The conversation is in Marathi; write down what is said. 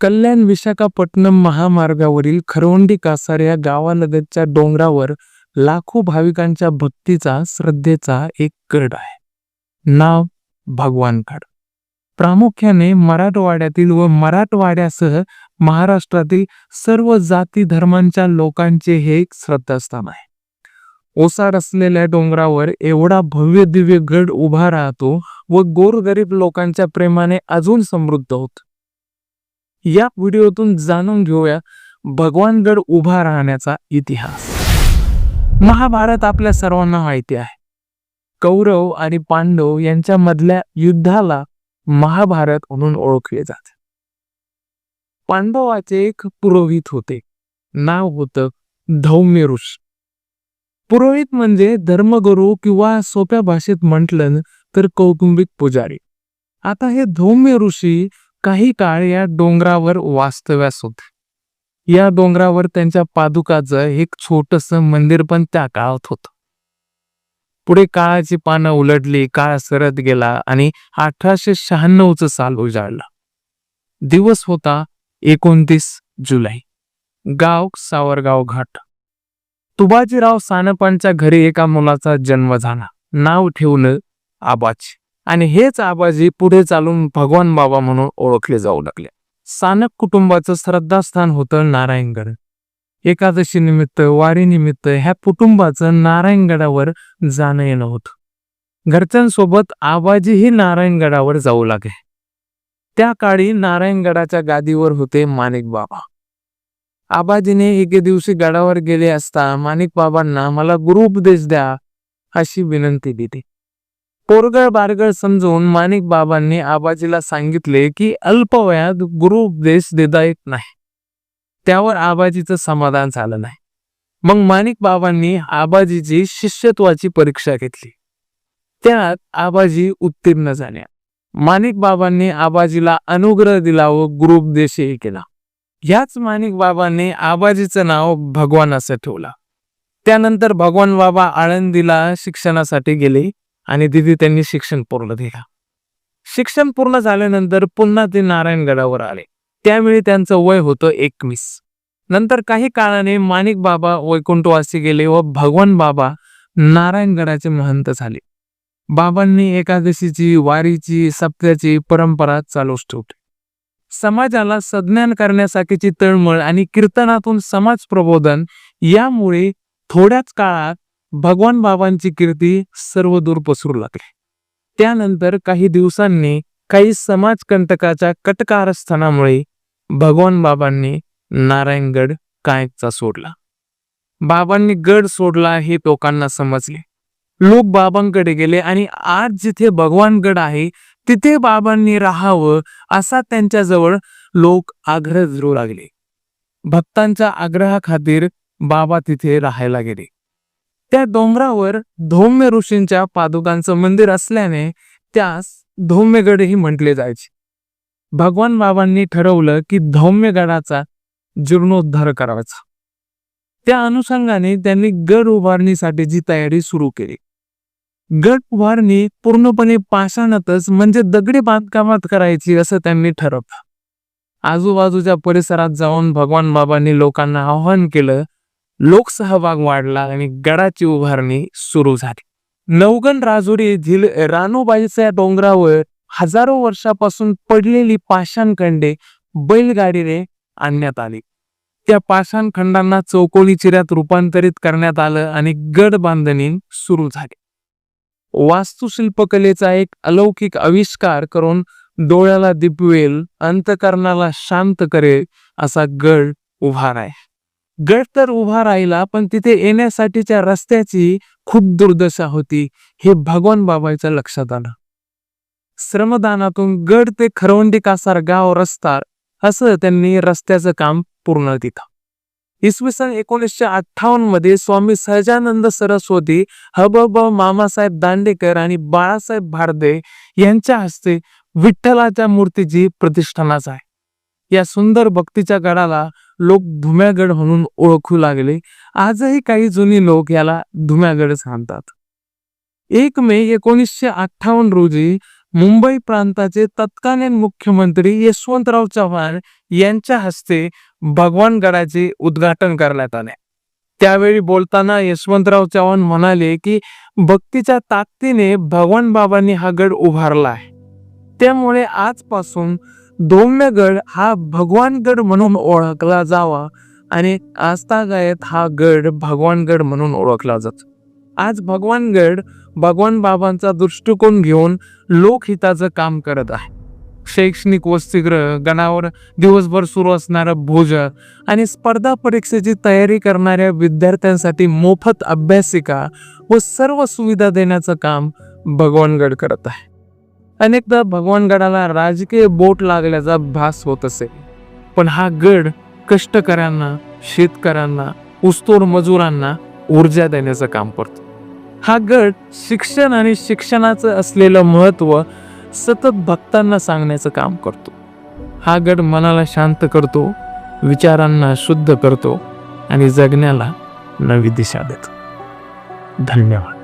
कल्याण विशाखापट्टणम महामार्गावरील खरवंडी कासार या गावालगतच्या डोंगरावर लाखो भाविकांच्या भक्तीचा श्रद्धेचा एक गड आहे. नाव भगवानगड. प्रामुख्याने मराठवाड्यातील व मराठवाड्यासह महाराष्ट्रातील सर्व जाती धर्मांच्या लोकांचे हे एक श्रद्धास्थान आहे. ओसार असलेल्या डोंगरावर एवढा भव्य दिव्य गड उभा राहतो व गोरगरीब लोकांच्या प्रेमाने अजून समृद्ध होत. या व्हिडिओतून जाणून घेऊया भगवानगड उभा राहण्याचा इतिहास. महाभारत आपल्या सर्वांना माहिती आहे. कौरव आणि पांडव यांच्या मधल्या युद्धाला महाभारत म्हणून ओळखले जाते. पांडवाचे एक पुरोहित होते. नाव होतं धौम्य ऋषी पुरोहित म्हणजे धर्मगुरू किंवा सोप्या भाषेत म्हटलं तर कौटुंबिक पुजारी. आता हे धौम्य ऋषी काही काळ या डोंगरावर वास्तव्यास होते. या डोंगरावर त्यांच्या पादुकाचं एक छोटस मंदिर पण त्या काळात होत. पुढे काळाची पानं उलटली काळ सरत गेला आणि अठराशे शहाण्णवच साल उजाडला दिवस होता एकोणतीस जुलै. गाव सावरगाव घाट. तुबाजीराव सानपांच्या घरी एका मुलाचा जन्म झाला. नाव ठेवलं आबाची आणि हेच आबाजी पुढे चालून भगवान बाबा म्हणून ओळखले जाऊ लागले. सानक कुटुंबाचं श्रद्धास्थान होतं नारायणगड. एकादशी निमित्त वारी निमित्त ह्या कुटुंबाचं नारायणगडावर जाणं येणं होतं. घरच्यांसोबत आबाजीही नारायणगडावर जाऊ लागे त्या काळी नारायणगडाच्या गादीवर होते माणिक बाबा. आबाजीने एके दिवशी गडावर गेले असता माणिक बाबांना मला गुरुपदेश द्या अशी विनंती दिली पोरगळ बारगळ समजून माणिक बाबांनी आबाजीला सांगितले की अल्पवयात गुरुपदेश देता येत नाही. त्यावर आबाजीचं समाधान झालं नाही. मग माणिक बाबांनी आबाजीची शिष्यत्वाची परीक्षा घेतली. त्यात आबाजी उत्तीर्ण झाल्या. माणिक बाबांनी आबाजीला अनुग्रह दिला व गुरुपदेशही केला. ह्याच माणिक बाबांनी आबाजीचं नाव भगवान असं ठेवलं. त्यानंतर भगवान बाबा आळंदीला शिक्षणासाठी गेले. आणि तिथे त्यांनी शिक्षण पूर्ण दिलं. शिक्षण पूर्ण झाल्यानंतर पुन्हा ते नारायणगडावर आले. त्यावेळी त्यांचं वय होतं एकवीस. नंतर काही काळाने माणिक बाबा वैकुंठवासी गेले व भगवान बाबा नारायणगडाचे महंत झाले. बाबांनी एकादशीची वारीची सप्त्याची परंपरा चालूच ठेवली. समाजाला सज्ञान करण्यासाठीची तळमळ आणि कीर्तनातून समाज प्रबोधन यामुळे थोड्याच काळात भगवान बाबांची कीर्ती सर्व दूर पसरू लागली. त्यानंतर काही दिवसांनी काही समाजकंटकाच्या कटकारस्थानामुळे भगवान बाबांनी नारायणगड कायचा सोडला. बाबांनी गड सोडला हे लोकांना समजले. लोक बाबांकडे गेले आणि आज जिथे भगवानगड आहे तिथे बाबांनी राहावं असा त्यांच्याजवळ लोक आग्रह धरू लागले. भक्तांच्या आग्रहाखातीर बाबा तिथे राहायला गेले. त्या डोंगरावर धौम्य ऋषींच्या पादुकांचं मंदिर असल्याने त्यास धौम्यगडही म्हटले जायचे. भगवान बाबांनी ठरवलं की धौम्यगडाचा जीर्णोद्धार करायचा. त्या अनुषंगाने त्यांनी गड उभारणीसाठीची तयारी सुरू केली. गड उभारणी पूर्णपणे पाषाणातच म्हणजे दगडी बांधकामात करायची असं त्यांनी ठरवलं. आजूबाजूच्या परिसरात जाऊन भगवान बाबांनी लोकांना आव्हान केलं लोकसहभाग वाढला आणि गडाची उभारणी सुरू झाली. नवगण राजुरी येथील रानोबाईच्या डोंगरावर हजारो वर्षापासून पडलेली पाषाणखंडे बैलगाडीने आणण्यात आली. त्या पाषाणखंडांना चौकोनी चिऱ्यात रूपांतरित करण्यात आलं आणि गड बांधणी सुरू झाली. वास्तुशिल्पकलेचा एक अलौकिक आविष्कार करून डोळ्याला दिपवेल अंतकरणाला शांत करेल असा गड उभा गट गड तर उभा राहिला पण तिथे येण्यासाठीच्या रस्त्याची खूप दुर्दशा होती हे भगवान बाबाच्या लक्षात आलं. श्रमदानातून गड ते खरवंडी कासार गाव रस्ता असं त्यांनी रस्त्याचं काम पूर्ण दिलं इसवी सन एकोणीसशे अठ्ठावन्नमध्ये स्वामी सहजानंद सरस्वती हबब मामासाहेब दांडेकर आणि बाळासाहेब भारदे यांच्या हस्ते विठ्ठलाच्या मूर्तीची प्रतिष्ठानाच आहे. या सुंदर भक्तीच्या गडाला लोक धुम्यागड म्हणून ओळखू लागले. आजही काही जुनी लोक याला धुम्यागडच म्हणतात एक मे एकोणीसशे अठ्ठावन्न रोजी मुंबई प्रांताचे तत्कालीन मुख्यमंत्री यशवंतराव चव्हाण यांच्या हस्ते भगवानगडाचे उद्घाटन करण्यात आले. त्यावेळी बोलताना यशवंतराव चव्हाण म्हणाले की भक्तीच्या ताकदीने भगवान बाबांनी हा गड उभारला आहे. त्यामुळे आजपासून धौम्यगड हा भगवानगड म्हणून ओळखला जावा आणि आस्थागायत हा गड भगवानगड म्हणून ओळखला जातो. आज भगवानगड भगवान बाबांचा दृष्टिकोन घेऊन लोकहिताचं काम करत आहे. शैक्षणिक वसतिगृह गणावर दिवसभर सुरू असणारं भोजन आणि स्पर्धा परीक्षेची तयारी करणाऱ्या विद्यार्थ्यांसाठी मोफत अभ्यासिका व सर्व सुविधा देण्याचं काम भगवानगड करत आहे. अनेकदा भगवानगडाला राजकीय बोट लागल्याचा भास होत असेल पण हा गड कष्टकऱ्यांना शेतकऱ्यांना ऊसतोड मजुरांना ऊर्जा देण्याचं काम करतो. हा गड शिक्षण आणि शिक्षणाचं असलेलं महत्त्व सतत भक्तांना सांगण्याचं काम करतो. हा गड मनाला शांत करतो विचारांना शुद्ध करतो आणि जगण्याला नवी दिशा देतो. धन्यवाद.